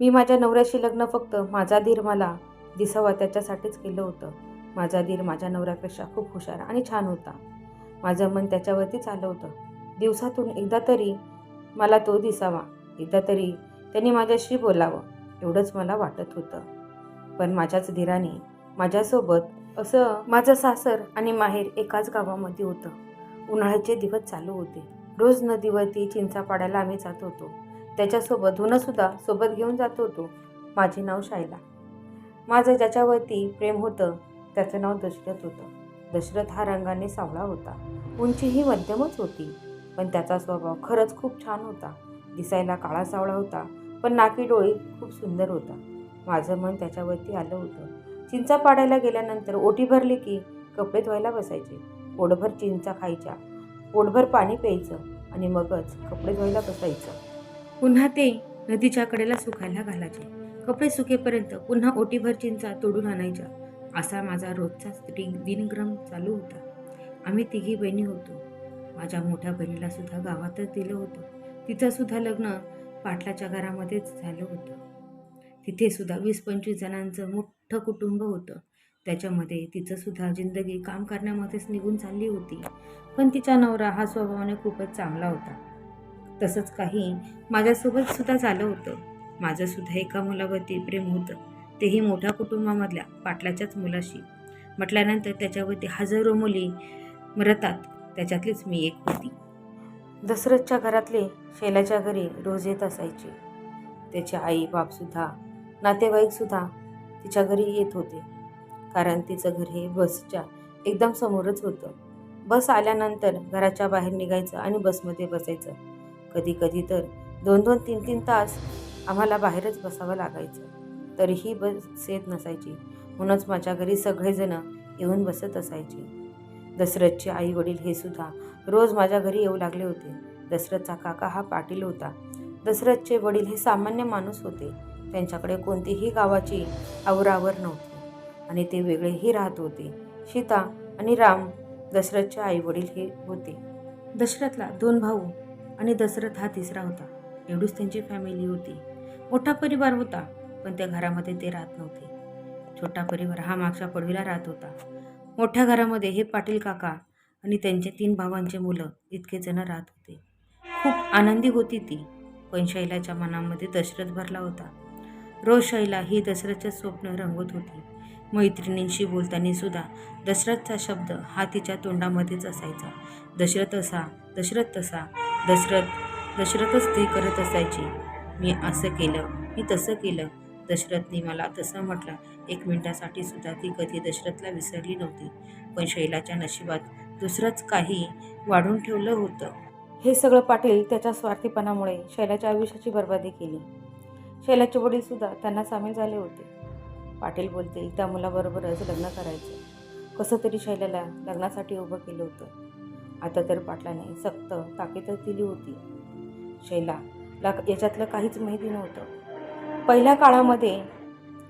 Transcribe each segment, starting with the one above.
मी माझ्या नवऱ्याशी लग्न फक्त माझा धीर मला दिसावा त्याच्यासाठीच केलं होतं. माझा धीर माझ्या नवऱ्यापेक्षा खूप हुशार आणि छान होता. माझं मन त्याच्यावरतीच आलं होतं दिवसातून एकदा तरी मला तो दिसावा. एकदा तरी त्यांनी माझ्याशी बोलावं. एवढंच मला वाटत होतं. पण माझ्याच धीराने माझ्यासोबत असं माझं सासर आणि माहेर एकाच गावामध्ये होतं. उन्हाळ्याचे दिवस चालू होते. रोज नदीवरती चिंचा पाडायला आम्ही जात होतो. त्याच्यासोबत धुनंसुद्धा सोबत घेऊन जात होतो. माझे नाव शायला. माझं ज्याच्यावरती प्रेम होतं त्याचं नाव दशरथ होतं. दशरथ हा रंगाने सावळा होता. उंचीही मध्यमच होती. पण त्याचा स्वभाव खरंच खूप छान होता. दिसायला काळा सावळा होता पण नाकी डोळी खूप सुंदर होता. माझं मन त्याच्यावरती आलं होतं. चिंचा पाडायला गेल्यानंतर ओटी भरली की कपडे धुवायला बसायचे. पोटभर चिंचा खायच्या. पोटभर पाणी प्यायचं आणि मगच कपडे धुवायला बसायचं. पुन्हा ते नदीच्या कडेला सुकायला घालायचे. कपडे सुकेपर्यंत पुन्हा ओटीभर चिंचा तोडून आणायच्या. असा माझा रोजचा स्त्री दिनक्रम चालू होता. आम्ही तिघी बहिणी होतो. माझ्या मोठ्या बहिणीला सुद्धा गावातच दिलं होतं. तिचं सुद्धा लग्न पाटलाच्या घरामध्येच झालं होतं. तिथे सुद्धा वीस पंचवीस जणांचं मोठं कुटुंब होतं. त्याच्यामध्ये तिचं सुद्धा जिंदगी काम करण्यामध्येच निघून चालली होती. पण तिचा नवरा हा स्वभावाने खूपच चांगला होता. तसंच काही माझ्यासोबत सुद्धा झालं होतं. माझंसुद्धा एका मुलावरती प्रेम होतं. तेही मोठ्या कुटुंबामधल्या पाटलाच्याच मुलाशी. म्हटल्यानंतर त्याच्यावरती हजारो मुली मरतात. त्याच्यातलीच मी एक होती. दशरथच्या घरातले शैलाच्या घरी रोज येत असायचे. त्याचे आई बापसुद्धा नातेवाईकसुद्धा तिच्या घरी येत होते. कारण तिचं घर हे बसच्या एकदम समोरच होतं. बस आल्यानंतर घराच्या बाहेर निघायचं आणि बसमध्ये बसायचं. कधी कधी तर दोन दोन तीन तीन तास आम्हाला बाहेरच बसावं लागायचं. तरीही बस येत नसायची. म्हणूनच माझ्या घरी सगळेजणं येऊन बसत असायचे. दशरथचे आई वडील हे सुद्धा रोज माझ्या घरी येऊ लागले होते. दशरथचा काका हा पाटील होता. दशरथचे वडील हे सामान्य माणूस होते. त्यांच्याकडे कोणतीही गावाची आवरावर नव्हती. आणि ते वेगळेही राहत होते. सीता आणि राम दशरथचे आई वडील हे होते. दशरथला दोन भाऊ आणि दशरथ हा तिसरा होता. एवढीच त्यांची फॅमिली होती. मोठा परिवार होता पण त्या घरामध्ये ते राहत नव्हते. छोटा परिवार हा मागच्या पडवीला राहत होता. मोठ्या घरामध्ये हे पाटील काका आणि त्यांचे तीन भावांचे मुलं इतके जण राहत होते. खूप आनंदी होती ती पण शैलाच्या मनामध्ये दशरथ भरला होता. रोज शैला ही दशरथचे स्वप्न रंगवत होती. मैत्रिणींशी बोलताना सुद्धा दशरथचा शब्द हा तिच्या तोंडामध्येच असायचा. दशरथ असा दशरथ तसा दशरथ दशरथच ती करत असायची. मी असं केलं मी तसं केलं. दशरथने मला तसं म्हटलं. एक मिनिटासाठी सुद्धा ती कधी दशरथला विसरली नव्हती. पण शैलाच्या नशिबात दुसरंच काही वाढून ठेवलं होतं. हे सगळं पाटील त्याच्या स्वार्थीपणामुळे शैलाच्या आयुष्याची बर्बादी केली. शैलाचे वडीलसुद्धा त्यांना सामील झाले होते. पाटील बोलतील त्या मुलाबरोबरच लग्न करायचं. कसं तरी शैलाला लग्नासाठी उभं केलं होतं. आता तर पाटलाने सक्त ताकीदच दिली होती. शैला ला याच्यातलं काहीच माहिती नव्हतं. पहिल्या काळामध्ये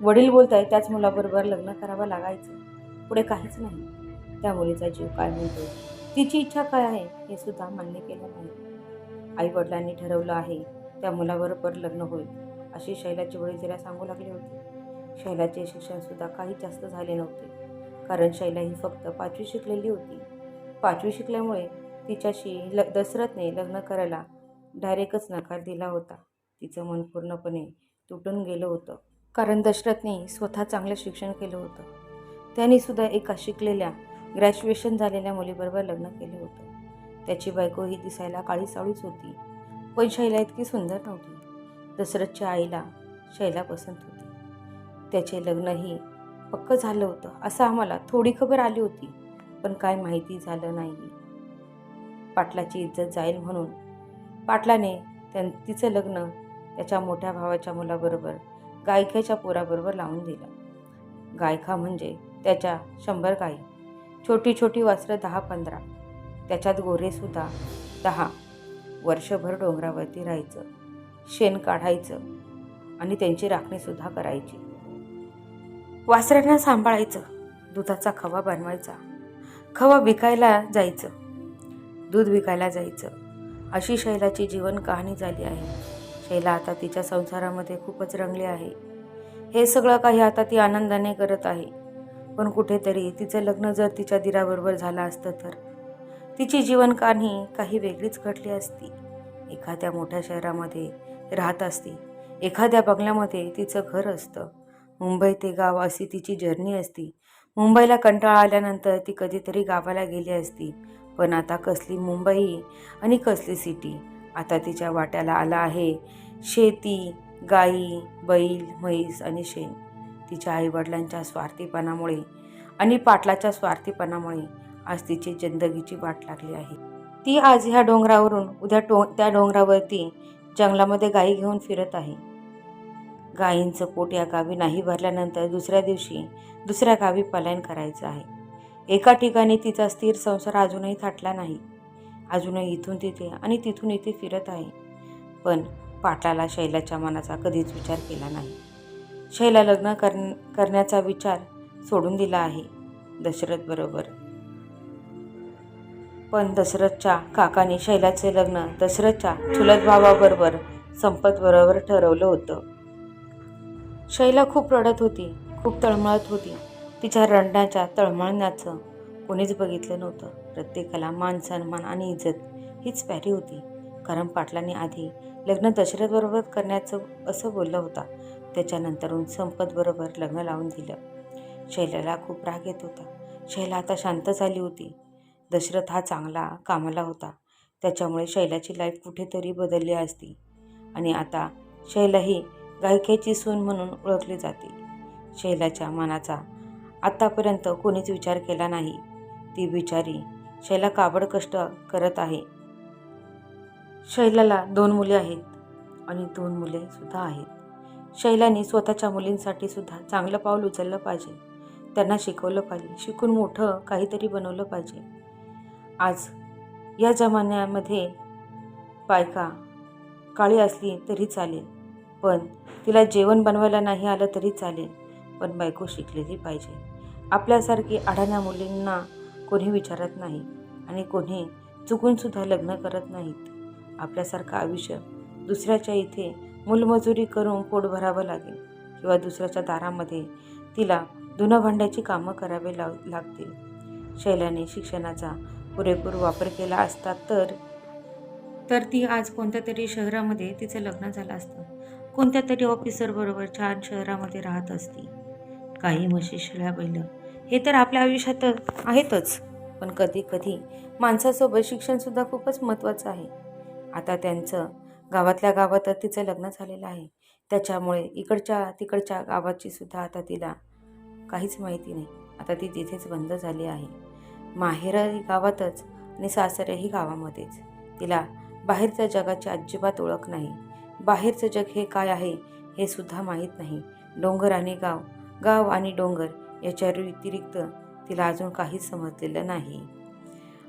वडील बोलत आहे त्याच मुलाबरोबर लग्न करावं लागायचं. पुढे काहीच नाही. त्या मुलीचा जीव काय म्हणतो? तिची इच्छा काय आहे हे सुद्धा मान्य केलं नाही. आई वडिलांनी ठरवलं आहे त्या मुलाबरोबर लग्न होईल अशी शैलाचे वडील तिला सांगू लागले होते. शैलाचे शिक्षणसुद्धा काही जास्त झाले नव्हते. कारण शैला ही फक्त पाचवी शिकलेली होती. पाचवी शिकल्यामुळे तिच्याशी ल दशरथने लग्न करायला डायरेक्टच नकार दिला होता. तिचं मन पूर्णपणे तुटून गेलं होतं. कारण दशरथने स्वतः चांगलं शिक्षण केलं होतं. त्यांनी सुद्धा एका शिकलेल्या ग्रॅज्युएशन झालेल्या मुलीबरोबर लग्न केलं होतं. त्याची बायको ही दिसायला काळी सावळीच होती पण शैला इतकी सुंदर नव्हती. दशरथच्या आईला शैला पसंत होती. त्याचे लग्नही पक्क झालं होतं असं आम्हाला थोडी खबर आली होती. पण काय माहिती झालं नाही. पाटलाची इज्जत जाईल म्हणून. पाटलाने त्यां तिचं लग्न त्याच्या मोठ्या भावाच्या मुलाबरोबर गायकाच्या पोराबरोबर लावून दिलं. गायका म्हणजे त्याच्या शंभर गाई छोटी छोटी वासरं दहा पंधरा. त्याच्यात गोरेसुद्धा दहा. वर्षभर डोंगरावरती राहायचं. शेण काढायचं आणि त्यांची राखणीसुद्धा करायची. वासरांना सांभाळायचं. दुधाचा खवा बनवायचा. खवा विकायला जायचं. दूध विकायला जायचं. अशी शैलाची जीवन कहाणी झाली आहे. शैला आता तिच्या संसारामध्ये खूपच रंगली आहे. हे सगळं काही आता ती आनंदाने करत आहे. पण कुठेतरी तिचं लग्न जर तिच्या दिराबरोबर झालं असतं तर? तिची जीवनकहाणी काही वेगळीच घडली असती. एखाद्या मोठ्या शहरामध्ये राहत असती. एखाद्या बंगल्यामध्ये तिचं घर असतं. मुंबई ते गाव अशी तिची जर्नी असती. मुंबईला कंटाळा आल्यानंतर ती कधीतरी गावाला गेली असती. पण आता कसली मुंबई आणि कसली सिटी? आता तिच्या वाट्याला आला आहे शेती गाई बैल म्हैस आणि शेण. तिच्या आईवडिलांच्या स्वार्थीपणामुळे आणि पाटलाच्या स्वार्थीपणामुळे आज तिची जिंदगीची वाट लागली आहे. ती आज ह्या डोंगरावरून उद्या टो त्या डोंगरावरती जंगलामध्ये गाई घेऊन फिरत आहे. गायींचं पोट या गावी नाही भरल्यानंतर दुसऱ्या दिवशी दुसऱ्या गावी पलायन करायचं आहे. एका ठिकाणी तिचा स्थिर संसार अजूनही थाटला नाही. अजूनही इथून तिथे आणि तिथून इथे फिरत आहे. पण पाटलाला शैलाच्या मनाचा कधीच विचार केला नाही. शैला लग्न कर करण्याचा विचार सोडून दिला आहे. दशरथ बरोबर. पण दशरथच्या काकाने शैलाचे लग्न दशरथच्या चुलत भावाबरोबर संपत बरोबर ठरवलं होतं. शैला खूप रडत होती खूप तळमळत होती. तिच्या रडण्याच्या तळमळण्याचं कोणीच बघितलं नव्हतं. प्रत्येकाला मान सन्मान आणि इज्जत हीच प्यारी होती. कारण पाटलांनी आधी लग्न दशरथबरोबर करण्याचं असं बोललं होता. त्याच्यानंतरून संपतबरोबर लग्न लावून दिलं. शैलाला खूप राग येत होता. शैला आता शांत झाली होती. दशरथ हा चांगला कामाला होता. त्याच्यामुळे शैलाची लाईफ कुठेतरी बदलली असती. आणि आता शैला ही गायकाची सून म्हणून ओळखली जाते. शैलाच्या मनाचा आत्तापर्यंत कोणीच विचार केला नाही. ती बिचारी शैला काबड कष्ट करत आहे. शैलाला दोन मुले आहेत आणि दोन मुले सुद्धा आहेत. शैलाने स्वतःच्या मुलींसाठी सुद्धा चांगलं पाऊल उचललं पाहिजे. त्यांना शिकवलं पाहिजे. शिकून मोठं काहीतरी बनवलं पाहिजे. आज या जमान्यामध्ये बायका काळी असली तरी चालेल. पण तिला जेवण बनवायला नाही आलं तरी चालेल पण बायको शिकलेली पाहिजे. आपल्यासारखी आढाण्या मुलींना कोणी विचारत नाही आणि कोणी चुकूनसुद्धा लग्न करत नाहीत. आपल्यासारखं आयुष्य दुसऱ्याच्या इथे मूलमजुरी करून पोट भरावं लागेल किंवा दुसऱ्याच्या दारामध्ये तिला धुणं भांड्याची कामं करावे लाव लागतील. शैलाने शिक्षणाचा पुरेपूर वापर केला असता तर तर ती आज कोणत्या तरी शहरामध्ये तिचं लग्न झालं असतं. कोणत्या तरी ऑफिसरबरोबर छान शहरामध्ये राहत असती. काही म्हशी शिळ्या बैल. हे तर आपल्या आयुष्यात आहेतच. पण कधी कधी माणसासोबत शिक्षणसुद्धा खूपच महत्त्वाचं आहे. आता त्यांचं गावातल्या गावातच तिचं लग्न झालेलं आहे. त्याच्यामुळे इकडच्या तिकडच्या गावाची सुद्धा आता तिला काहीच माहिती नाही. आता ती तिथेच बंद झाली आहे. माहेरही गावातच आणि सासरेही गावामध्येच. तिला बाहेरच्या जगाची अजिबात ओळख नाही. बाहेरचं जग हे काय आहे हे सुद्धा माहीत नाही. डोंगर आणि गाव गाव आणि डोंगर याच्या व्यतिरिक्त तिला अजून काहीच समजलेलं नाही.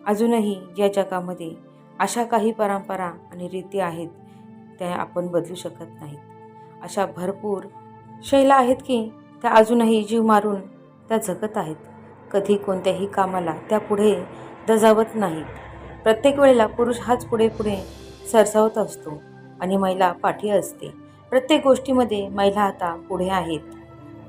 अजूनही या जगामध्ये अशा काही परंपरा आणि रीती आहेत त्या आपण बदलू शकत नाहीत. अशा भरपूर शैला आहेत की त्या अजूनही जीव मारून त्या जगत आहेत. कधी कोणत्याही कामाला त्या पुढे दजावत नाहीत. प्रत्येक वेळेला पुरुष हाच पुढे पुढे सरसावत असतो. आणि महिला पाठी असते. प्रत्येक गोष्टीमध्ये महिला आता पुढे आहेत.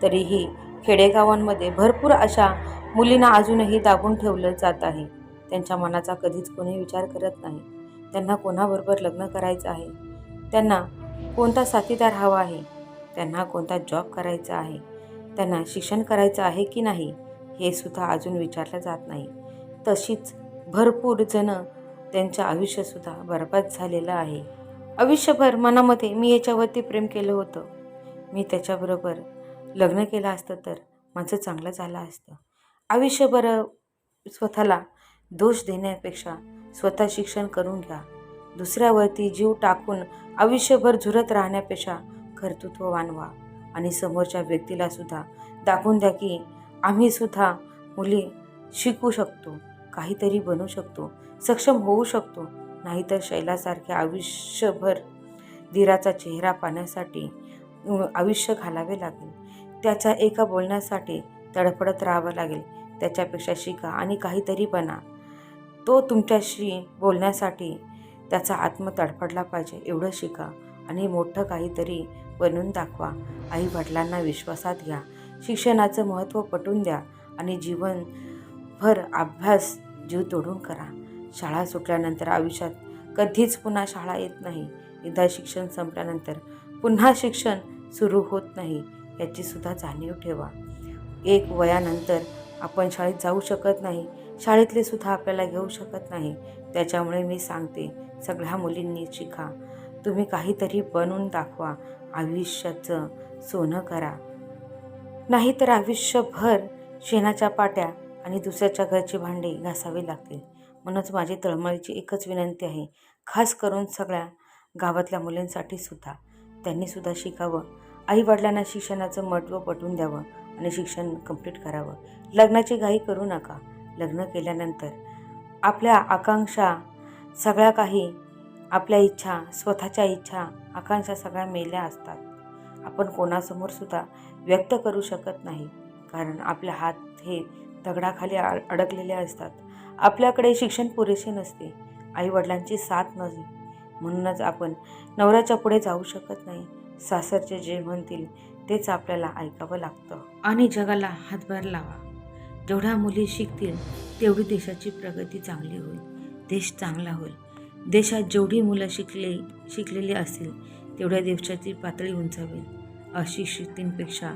तरीही खेडेगावांमध्ये भरपूर अशा मुलींना अजूनही दाबून ठेवलं जात आहे. त्यांच्या मनाचा कधीच कोणी विचार करत नाही. त्यांना कोणाबरोबर लग्न करायचं आहे? त्यांना कोणता साथीदार हवा आहे? त्यांना कोणता जॉब करायचा आहे? त्यांना शिक्षण करायचं आहे की नाही? हे सुद्धा अजून विचारलं जात नाही. तशीच भरपूर जणं त्यांचं आयुष्यसुद्धा बरबाद झालेलं आहे. आयुष्यभर मनामध्ये मी याच्यावरती प्रेम केलं होतं. मी त्याच्याबरोबर लग्न केलं असतं तर माझं चांगलं झालं असतं. आयुष्यभर स्वतःला दोष देण्यापेक्षा स्वतः शिक्षण करून घ्या. दुसऱ्यावरती जीव टाकून आयुष्यभर झुरत राहण्यापेक्षा कर्तृत्ववान व्हा आणि समोरच्या व्यक्तीला सुद्धा दाखवून द्या की आम्ही सुद्धा मुली शिकू शकतो काहीतरी बनू शकतो सक्षम होऊ शकतो. नाहीतर शैलासारख्या आयुष्यभर धीराचा चेहरा पाहण्यासाठी आयुष्य घालावे लागेल. त्याच्या एका बोलण्यासाठी तडफडत राहावं लागेल. त्याच्यापेक्षा शिका आणि काहीतरी बना. तो तुमच्याशी बोलण्यासाठी त्याचा आत्म तडफडला पाहिजे. एवढं शिका आणि मोठं काहीतरी बनवून दाखवा. आई वडिलांना विश्वासात घ्या. शिक्षणाचं महत्त्व पटवून द्या आणि जीवनभर अभ्यास जीव तोडून करा. शाळा सुटल्यानंतर आयुष्यात कधीच पुन्हा शाळा येत नाही. एकदा शिक्षण संपल्यानंतर पुन्हा शिक्षण सुरू होत नाही याची सुद्धा जाणीव ठेवा. एक वयानंतर आपण शाळेत जाऊ शकत नाही. शाळेतले सुद्धा आपल्याला घेऊ शकत नाही. त्याच्यामुळे मी सांगते सगळ्या मुलींनी शिका. तुम्ही काहीतरी बनवून दाखवा. आयुष्याचं सोनं करा. नाहीतर आयुष्यभर शेणाच्या पाट्या आणि दुसऱ्याच्या घरची भांडी घासावी लागतील. म्हणूनच माझी तळमळीची एकच विनंती आहे खास करून सगळ्या गावातल्या मुलींसाठी सुद्धा. त्यांनी सुद्धा शिकावं. आई वडिलांना शिक्षणाचं महत्त्व पटवून द्यावं आणि शिक्षण कंप्लीट करावं. लग्नाची घाई करू नका. लग्न केल्यानंतर आपल्या आकांक्षा सगळ्या काही आपल्या इच्छा स्वतःच्या इच्छा आकांक्षा सगळ्या मेल्या असतात. आपण कोणासमोर सुद्धा व्यक्त करू शकत नाही. कारण आपले हात हे दगडाखाली अड अडकलेले असतात. आपल्याकडे शिक्षण पुरेसे नसते. आईवडिलांची साथ नसते म्हणूनच आपण नवऱ्याच्या पुढे जाऊ शकत नाही. सासरचे जे म्हणतील तेच आपल्याला ऐकावं लागतं. आणि जगाला हातभार लावा. जेवढ्या मुली शिकतील तेवढी देशाची प्रगती चांगली होईल. देश चांगला होईल. देशात जेवढी मुलं शिकले शिकलेली असतील तेवढ्या देशाची पातळी उंचावेल. अशिक्षितींपेक्षा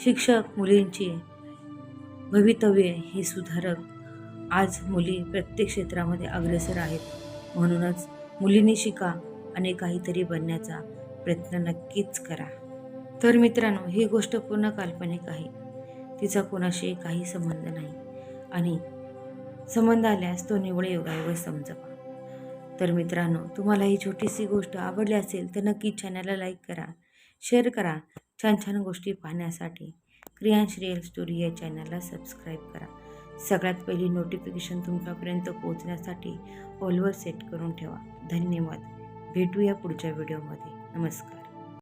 शिक्षक मुलींची भवितव्य हे सुधारक आज मुली प्रत्येक क्षेत्रामध्ये अग्रेसर आहेत. म्हणूनच मुलींनी शिका आणि काहीतरी बनण्याचा प्रयत्न नक्कीच करा. तर मित्रांनो ही गोष्ट पूर्ण काल्पनिक आहे. तिचा कोणाशी काही संबंध नाही. आणि संबंध आल्यास तो निवड योगायोग समजावा तर मित्रांनो तुम्हाला ही छोटीशी गोष्ट आवडली असेल तर नक्की चॅनलला लाईक करा शेअर करा. छान छान गोष्टी पाहण्यासाठी क्रियांश रिअल स्टोरी या चॅनलला सबस्क्राईब करा. सगळ्यात पहिली नोटिफिकेशन तुमच्यापर्यंत पोहोचण्यासाठी ऑलवर सेट करून ठेवा. धन्यवाद. भेटूया पुढच्या व्हिडिओमध्ये नमस्कार.